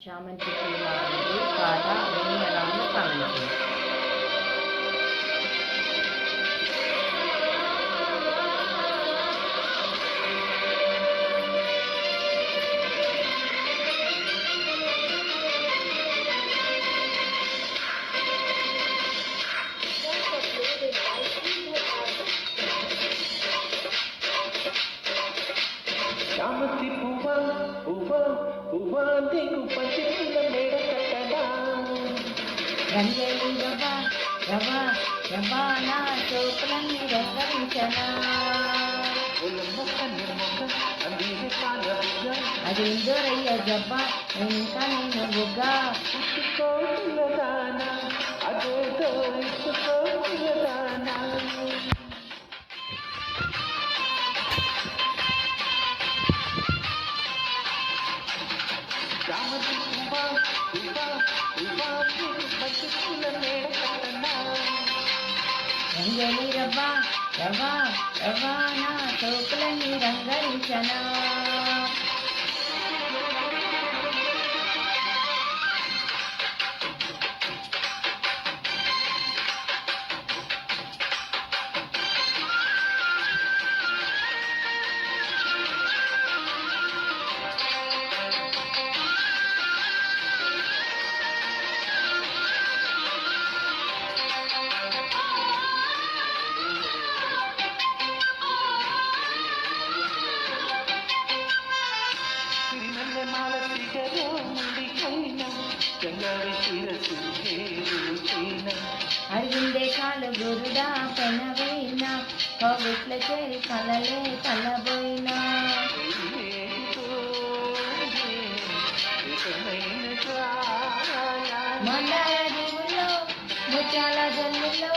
చామంతి పూల అనేది పాట విని ఎలా ఉందో కామెంట్ చేయండి చామంతి పువ్వా పువ్వా పువ్వా నీకు పచ్చి రంగరించనా ఒలమ్మ జబ్బ ఇంకా బుగ్గ అదేదో ఇచ్చుకో. రంగేలి రవ్వ రవ్వ నా చోట్లన్నీ రంగరించనా. చేరుచైన అడిగిందే కాలు గురుడా పెనవైనా? కవిట్ల చేరి కలలే కలబోయినా. మందార దిగులో ముత్యాల జల్లులో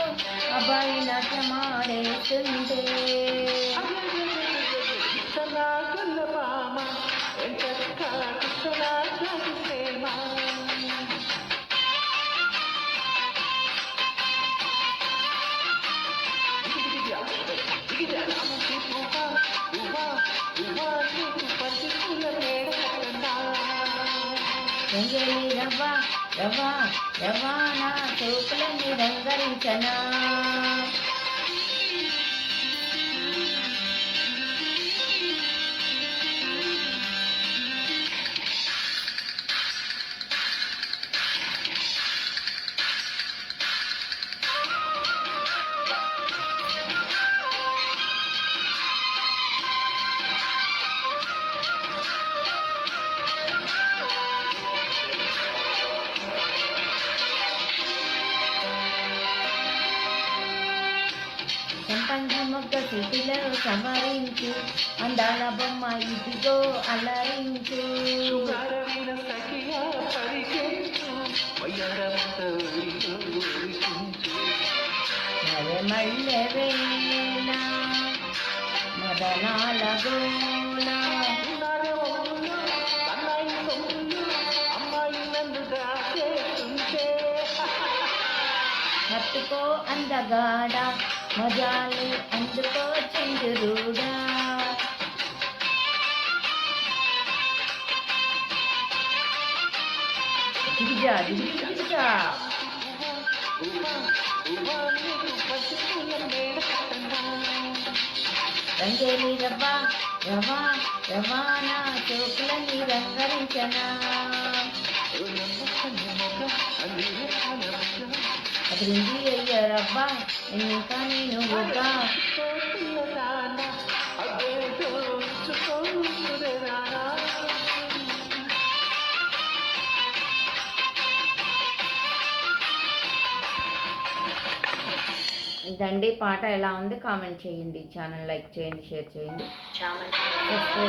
అబ్బాయి నాట్యమాడేస్తుంటే ఎంగేలి రవ్వ రవ్వ రవ్వ నా చూపులని రంగరించనా? సంపంగి మొగ్గ సిటిలో సవరించు అందాల బొమ్మ ఇదిగో అలరించు. మరే మళ్ళీ వేళ మదనాల గోళ. హత్తుకో అందగాడ. మజాలు అందుకో చంద్రుడా దిగిజా దిగి దిగిజా. రంగేలి రవ్వ రవ్వ రవ్వ నా రంగరించనా. రవ్వ ఇంకా నేను ఒక ఇదండి పాట ఎలా ఉంది? కామెంట్ చేయండి. ఛానల్ లైక్ చేయండి షేర్ చేయండి.